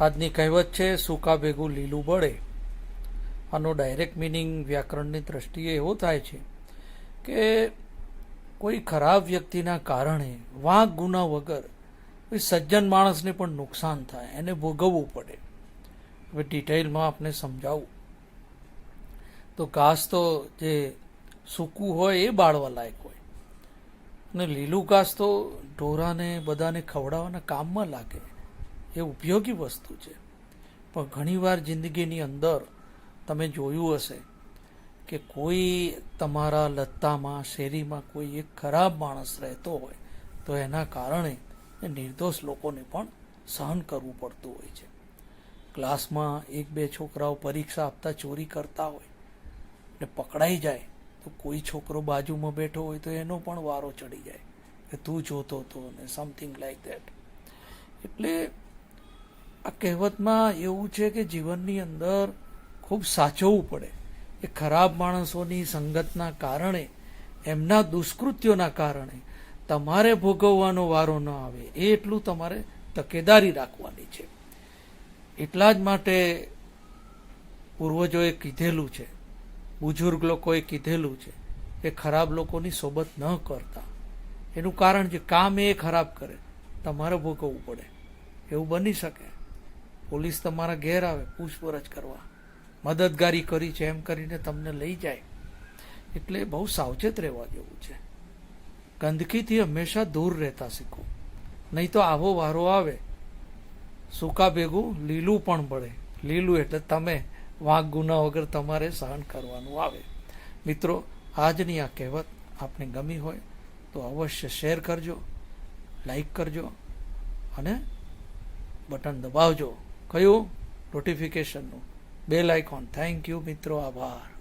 આજની કહેવત છે, સૂકા ભેગું લીલું બળે. આનો ડાયરેક્ટ મિનિંગ વ્યાકરણની દ્રષ્ટિએ એવો થાય છે કે કોઈ ખરાબ વ્યક્તિના કારણે વાંક ગુના વગર કોઈ સજ્જન માણસને પણ નુકસાન થાય, એને ભોગવવું પડે. હવે ડિટેલમાં આપને સમજાવું. તો ઘાસ તો જે સૂકું હોય એ બાળવા લાયક હોય. અને લીલું ઘાસ તો ઢોરાને બધાને ખવડાવવાના કામમાં લાગે. એ ઉપયોગી વસ્તુ છે. પણ ઘણીવાર જિંદગીની અંદર તમે જોયું હશે કે કોઈ તમારા લત્તામાં, શેરીમાં કોઈ એક ખરાબ માણસ રહેતો હોય, તો એના કારણે એ નિર્દોષ લોકોને પણ સહન કરવું પડતું હોય છે. ક્લાસમાં એક બે છોકરાઓ પરીક્ષા આપતા ચોરી કરતા હોય ને પકડાઈ જાય, તો કોઈ છોકરો બાજુમાં બેઠો હોય તો એનો પણ વારો ચડી જાય કે તું જોતો હતો ને સમથિંગ લાઈક ધેટ એટલે આ કહેવતમાં એવું છે કે જીવનની અંદર ખૂબ સાચવવું પડે. એ ખરાબ માણસોની સંગતના કારણે, એમના દુષ્કૃત્યોના કારણે તમારે ભોગવવાનો વારો ન આવે, એ એટલું તમારે તકેદારી રાખવાની છે. એટલા જ માટે પૂર્વજોએ કીધેલું છે, બુઝુર્ગ લોકોએ કીધેલું છે કે ખરાબ લોકોની સોબત ન કરતા. એનું કારણ છે, કામ એ ખરાબ કરે, તમારે ભોગવવું પડે. એવું બની શકે. પોલીસ તમારા ઘેર આવે, પૂછપરછ કરવા. મદદગારી કરી છે, એમ કરીને તમને લઈ જાય. એટલે બહુ સાવચેત રહેવા જેવું છે. ગંદકીથી હંમેશા દૂર રહેતા શીખો. નહીં તો આવો વારો આવે. સૂકા ભેગું લીલું પણ પડે. લીલું એટલે તમે વાંક ગુના વગર તમારે સહન કરવાનું આવે. મિત્રો, આજની આ કહેવત આપને ગમી હોય તો અવશ્ય શેર કરજો, લાઈક કરજો અને બટન દબાવજો. કયું? નોટિફિકેશનનું બેલ આઇકોન થેન્ક યુ મિત્રો. આભાર.